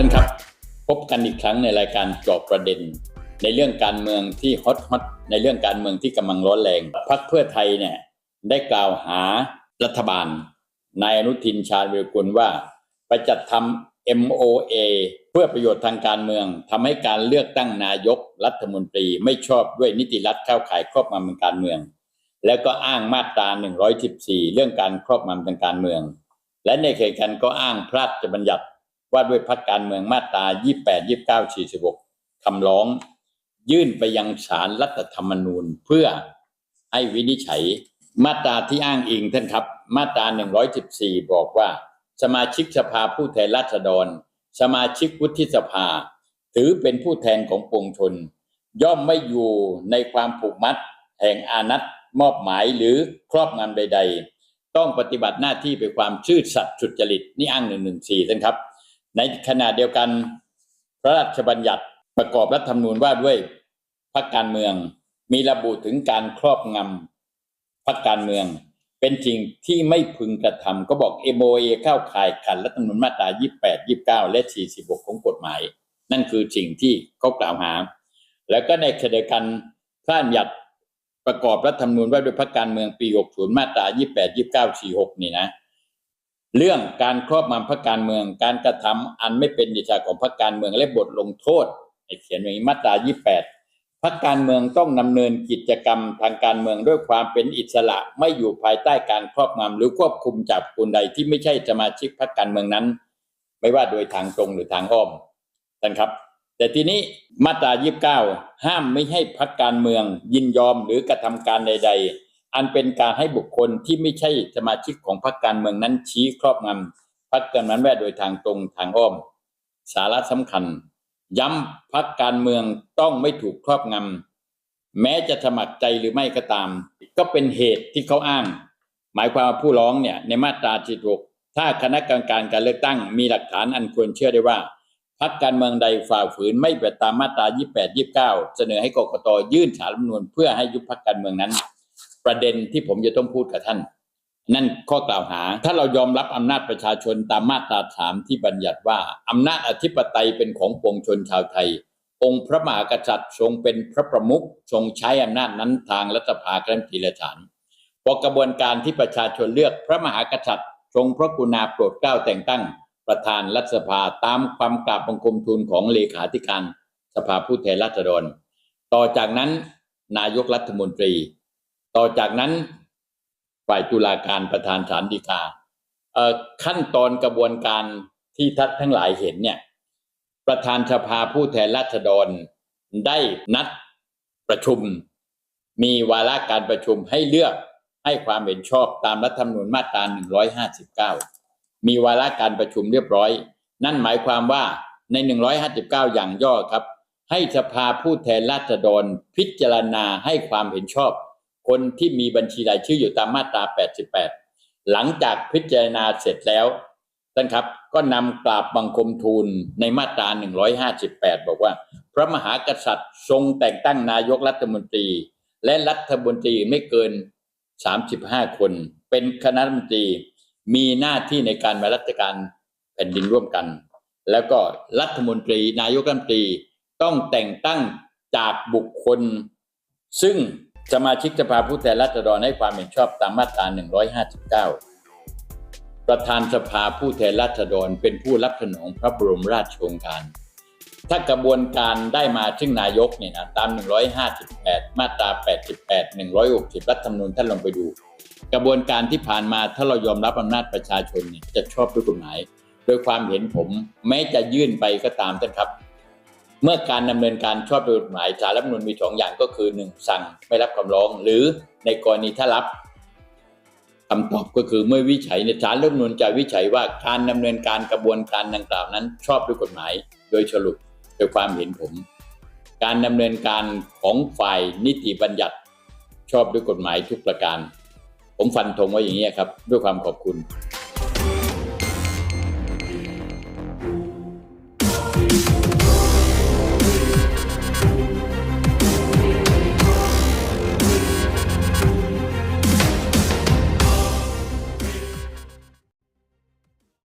ท่านครับ พบกันอีกครั้งในรายการจอบประเด็น ในเรื่องการเมืองที่ฮอตฮอตในเรื่องการเมืองที่กำลังร้อนแรงพรรคเพื่อไทยเนี่ยได้กล่าวหารัฐบาลนายอนุทินชาญวิรกุลว่าไปจัดทำ MOA เพื่อประโยชน์ทางการเมืองทำให้การเลือกตั้งนายกรัฐมนตรีไม่ชอบด้วยนิติรัฐเข้าข่ายครอบงำทางการเมือง แล้วก็อ้างมาตรา 114 เรื่องการครอบงำทางการเมือง และในเขตกันก็อ้างพระราชบัญญัติ ว่าด้วยพรรคการเมืองมาตรา 28 29 46 คำร้อง ยื่นไปยังศาลรัฐธรรมนูญเพื่อให้วินิจฉัย มาตราที่อ้างอิงท่านครับ มาตรา 114 บอกว่า สมาชิกสภาผู้แทนราษฎร สมาชิกวุฒิสภา ถือเป็นผู้แทนของปวงชน ย่อมไม่อยู่ในความผูกมัด แห่งอานัตมอบหมายหรือครอบงำใด ๆ ต้องปฏิบัติหน้าที่เป็นความชื่อสัตย์สุจริตนี่อ้าง114ท่านครับ ในขณะเดียวกัน พระราชบัญญัติประกอบรัฐธรรมนูญว่าด้วยพรรคการเมืองมีระบุถึงการครอบงำพรรคการเมือง เป็นสิ่งที่ไม่พึงกระทำก็บอก MOA เข้าข่ายขัดรัฐธรรมนูญมาตรา 28 29 และ 46 ของกฎหมาย นั่นคือสิ่งที่เขากล่าวหา แล้วก็ในขณะเดียวกันพระราชบัญญัติประกอบรัฐธรรมนูญว่าด้วยพรรคการเมืองปี 60 มาตรา 28 29 46 นี่นะ เรื่องการครอบงำพรรคการเมือง การกระทำอันไม่เป็นดิชาของพรรคการเมืองและบทลงโทษเขียนอย่างนี้มาตรา 28พรรคการเมืองต้องดำเนินกิจกรรมทางการเมืองด้วยความเป็นอิสระไม่อยู่ภายใต้การครอบงำหรือควบคุมจากคนใดที่ไม่ใช่สมาชิกพรรคการเมืองนั้น ไม่ว่าโดยทางตรงหรือทางอ้อมท่านครับ แต่ทีนี้มาตรา 29 ห้ามไม่ให้พรรคการเมือง ยินยอมหรือกระทำการใด ๆ อันเป็นการให้บุคคลที่ไม่ใช่สมาชิกของพรรคการเมืองนั้นชี้ครอบงำพรรคการนั้นแวโดยทางตรงทางอ้อม สาระสำคัญ ย้ำพรรคการเมืองต้องไม่ถูกครอบงำแม้จะสมัครใจหรือไม่ก็ตาม ก็เป็นเหตุที่เขาอ้าง หมายความว่าผู้ร้องเนี่ยในมาตรา46ถ้าคณะกรรมการการเลือกตั้งมีหลักฐานอันควรเชื่อได้ว่าพรรคการเมืองใดฝ่าฝืนไม่ปฏิบัติตามมาตรา 28 29 เสนอให้กกตยื่นสารรัฐมนูญเพื่อให้ยุบพรรคการเมืองนั้น ประเด็นที่ผมจะต้องพูดกับท่าน นั่นข้อกล่าวหา ถ้าเรายอมรับอำนาจประชาชนตามมาตราสามที่บัญญัติว่าอำนาจอธิปไตยเป็นของปวงชนชาวไทย องค์พระมหากษัตริย์ทรงเป็นพระประมุขทรงใช้อำนาจนั้นทางรัฐสภาครั้งทีละฐานพอกระบวนการที่ประชาชนเลือกพระมหากษัตริย์ทรงพระกรุณาโปรดเกล้าแต่งตั้ง ประธานรัฐสภาตามความกราบบังคมทูลของเลขาธิการ สภาผู้แทนราษฎร ต่อจากนั้นนายกรัฐมนตรี ต่อจากนั้นฝ่ายตุลาการประธานศาลฎีกาขั้นตอนกระบวนการที่ท่านทั้งหลายเห็นเนี่ยประธานสภาผู้แทนราษฎรได้นัดประชุม มีวาระการประชุมให้เลือกให้ความเห็นชอบตามรัฐธรรมนูญมาตรา 159 มีวาระการประชุมเรียบร้อย นั่นหมายความว่าใน 159 อย่างย่อครับ ให้สภาผู้แทนราษฎรพิจารณาให้ความเห็นชอบ คนที่มีบัญชีรายชื่ออยู่ตามมาตรา 88 หลังจากพิจารณาเสร็จแล้วท่านครับก็นำกราบบังคมทูลในมาตรา 158 บอกว่า พระมหากษัตริย์ทรงแต่งตั้งนายกรัฐมนตรี และรัฐมนตรีไม่เกิน 35 คน เป็นคณะรัฐมนตรีมีหน้าที่ในการบริหารราชการแผ่นดินร่วมกัน แล้วก็รัฐมนตรีนายกรัฐมนตรีต้องแต่งตั้งจากบุคคล ซึ่ง สมาชิกสภาผู้แทนราษฎรให้ความเห็นชอบตามมาตรา 159 ประธานสภาผู้แทนราษฎรเป็นผู้รับสนองพระบรมราชโองการ ถ้ากระบวนการได้มาซึ่งนายกเนี่ยนะตาม 158 มาตรา 88 160 รัฐธรรมนูญท่านลองไปดู กระบวนการที่ผ่านมาถ้าเรายอมรับอำนาจประชาชนเนี่ยจะชอบด้วยกฎหมาย โดยความเห็นผมแม้จะยื่นไปก็ตามท่านครับ เมื่อการดำเนินการชอบด้วยกฎหมายสารรัฐมนูญมีสองอย่างก็คือหนึ่งสั่งไม่รับคำร้อง หรือในกรณีถ้ารับคำตอบก็คือเมื่อวิจัยในสารรัฐมนูญจะวิจัยว่าการดำเนินการกระบวนการดังกล่าวนั้น ชอบด้วยกฎหมาย โดยสรุปโดยความเห็นผม การดำเนินการของฝ่ายนิติบัญญัติ ชอบด้วยกฎหมายทุกประการ ผมฟันธงไว้อย่างนี้ครับ ด้วยความขอบคุณ